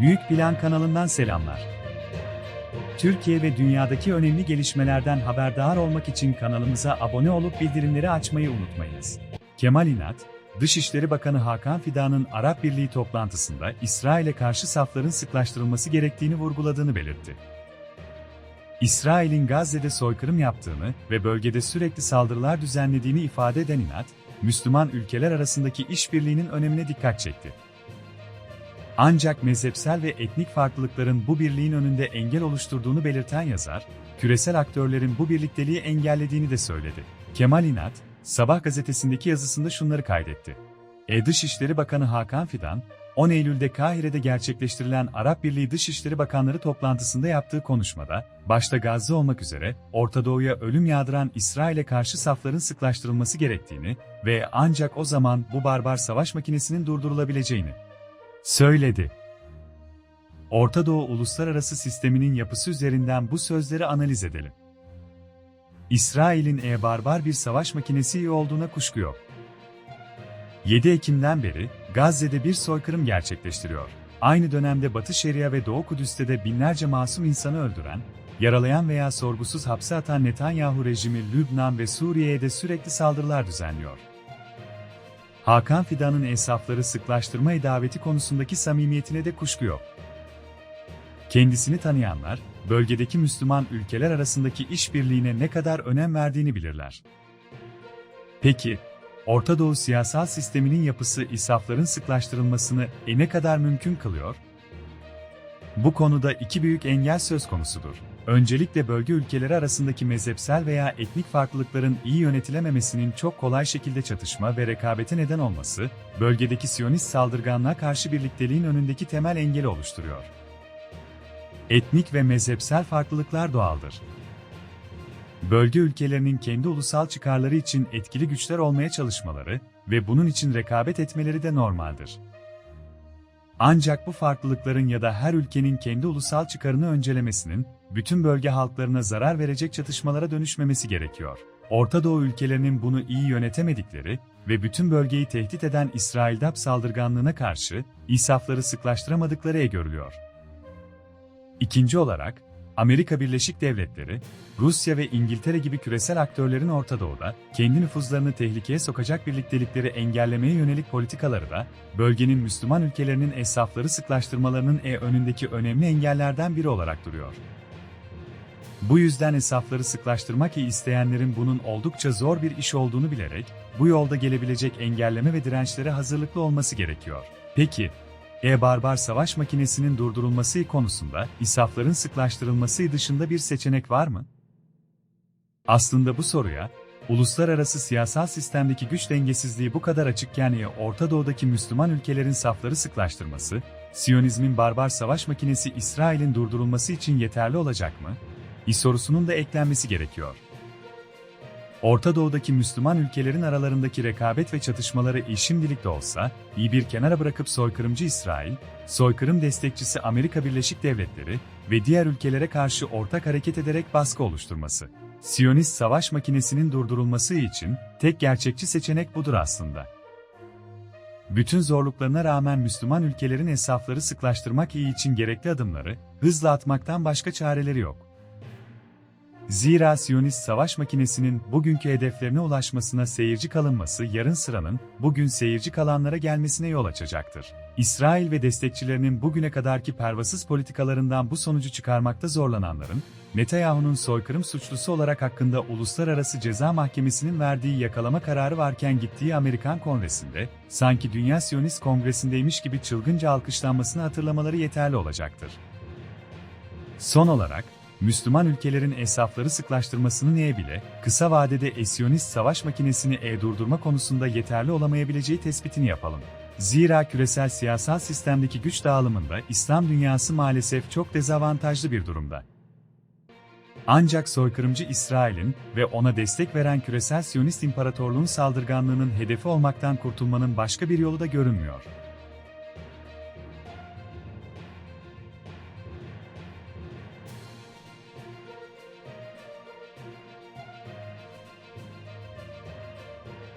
Büyük Plan kanalından selamlar. Türkiye ve dünyadaki önemli gelişmelerden haberdar olmak için kanalımıza abone olup bildirimleri açmayı unutmayınız. Kemal İnat, Dışişleri Bakanı Hakan Fidan'ın Arap Birliği toplantısında İsrail'e karşı safların sıklaştırılması gerektiğini vurguladığını belirtti. İsrail'in Gazze'de soykırım yaptığını ve bölgede sürekli saldırılar düzenlediğini ifade eden İnat, Müslüman ülkeler arasındaki işbirliğinin önemine dikkat çekti. Ancak mezhepsel ve etnik farklılıkların bu birliğin önünde engel oluşturduğunu belirten yazar, küresel aktörlerin bu birlikteliği engellediğini de söyledi. Kemal İnat, Sabah gazetesindeki yazısında şunları kaydetti. E Dışişleri Bakanı Hakan Fidan, 10 Eylül'de Kahire'de gerçekleştirilen Arap Birliği Dışişleri Bakanları toplantısında yaptığı konuşmada, başta Gazze olmak üzere, Orta Doğu'ya ölüm yağdıran İsrail'e karşı safların sıklaştırılması gerektiğini ve ancak o zaman bu barbar savaş makinesinin durdurulabileceğini söyledi. Orta Doğu uluslararası sisteminin yapısı üzerinden bu sözleri analiz edelim. İsrail'in e barbar bir savaş makinesi olduğuna kuşku yok. 7 Ekim'den beri Gazze'de bir soykırım gerçekleştiriyor. Aynı dönemde Batı Şeria ve Doğu Kudüs'te de binlerce masum insanı öldüren, yaralayan veya sorgusuz hapse atan Netanyahu rejimi Lübnan ve Suriye'ye de sürekli saldırılar düzenliyor. Hakan Fidan'ın esafları sıklaştırma daveti konusundaki samimiyetine de kuşku yok. Kendisini tanıyanlar, bölgedeki Müslüman ülkeler arasındaki işbirliğine ne kadar önem verdiğini bilirler. Peki, Orta Doğu siyasal sisteminin yapısı isafların sıklaştırılmasını e ne kadar mümkün kılıyor? Bu konuda iki büyük engel söz konusudur. Öncelikle bölge ülkeleri arasındaki mezhepsel veya etnik farklılıkların iyi yönetilememesinin çok kolay şekilde çatışma ve rekabete neden olması, bölgedeki Siyonist saldırganlığa karşı birlikteliğin önündeki temel engeli oluşturuyor. Etnik ve mezhepsel farklılıklar doğaldır. Bölge ülkelerinin kendi ulusal çıkarları için etkili güçler olmaya çalışmaları ve bunun için rekabet etmeleri de normaldir. Ancak bu farklılıkların ya da her ülkenin kendi ulusal çıkarını öncelemesinin, bütün bölge halklarına zarar verecek çatışmalara dönüşmemesi gerekiyor. Orta Doğu ülkelerinin bunu iyi yönetemedikleri ve bütün bölgeyi tehdit eden İsrail-DAP saldırganlığına karşı isafları sıklaştıramadıkları görülüyor. İkinci olarak, Amerika Birleşik Devletleri, Rusya ve İngiltere gibi küresel aktörlerin Orta Doğu'da kendi nüfuzlarını tehlikeye sokacak birliktelikleri engellemeye yönelik politikaları da bölgenin Müslüman ülkelerinin esafları sıklaştırmalarının e önündeki önemli engellerden biri olarak duruyor. Bu yüzden esafları sıklaştırmak isteyenlerin bunun oldukça zor bir iş olduğunu bilerek bu yolda gelebilecek engelleme ve dirençlere hazırlıklı olması gerekiyor. Peki, e-barbar savaş makinesinin durdurulması konusunda isafların sıklaştırılması dışında bir seçenek var mı? Aslında bu soruya, uluslararası siyasal sistemdeki güç dengesizliği bu kadar açıkken ya Orta Doğu'daki Müslüman ülkelerin safları sıklaştırması, Siyonizmin barbar savaş makinesi İsrail'in durdurulması için yeterli olacak mı? İ sorusunun da eklenmesi gerekiyor. Orta Doğu'daki Müslüman ülkelerin aralarındaki rekabet ve çatışmaları şimdilik de olsa, iyi bir kenara bırakıp soykırımcı İsrail, soykırım destekçisi Amerika Birleşik Devletleri ve diğer ülkelere karşı ortak hareket ederek baskı oluşturması. Siyonist savaş makinesinin durdurulması için tek gerçekçi seçenek budur aslında. Bütün zorluklarına rağmen Müslüman ülkelerin hesapları sıklaştırmak iyi için gerekli adımları hızla atmaktan başka çareleri yok. Zira Siyonist savaş makinesinin bugünkü hedeflerine ulaşmasına seyirci kalınması yarın sıranın bugün seyirci kalanlara gelmesine yol açacaktır. İsrail ve destekçilerinin bugüne kadarki pervasız politikalarından bu sonucu çıkarmakta zorlananların, Netanyahu'nun soykırım suçlusu olarak hakkında Uluslararası Ceza Mahkemesi'nin verdiği yakalama kararı varken gittiği Amerikan Kongresi'nde, sanki Dünya Siyonist Kongresi'ndeymiş gibi çılgınca alkışlanmasını hatırlamaları yeterli olacaktır. Son olarak, Müslüman ülkelerin esafları sıklaştırmasını neye bile, kısa vadede esyonist savaş makinesini e durdurma konusunda yeterli olamayabileceği tespitini yapalım. Zira küresel siyasal sistemdeki güç dağılımında İslam dünyası maalesef çok dezavantajlı bir durumda. Ancak soykırımcı İsrail'in ve ona destek veren küresel Siyonist İmparatorluğun saldırganlığının hedefi olmaktan kurtulmanın başka bir yolu da görünmüyor.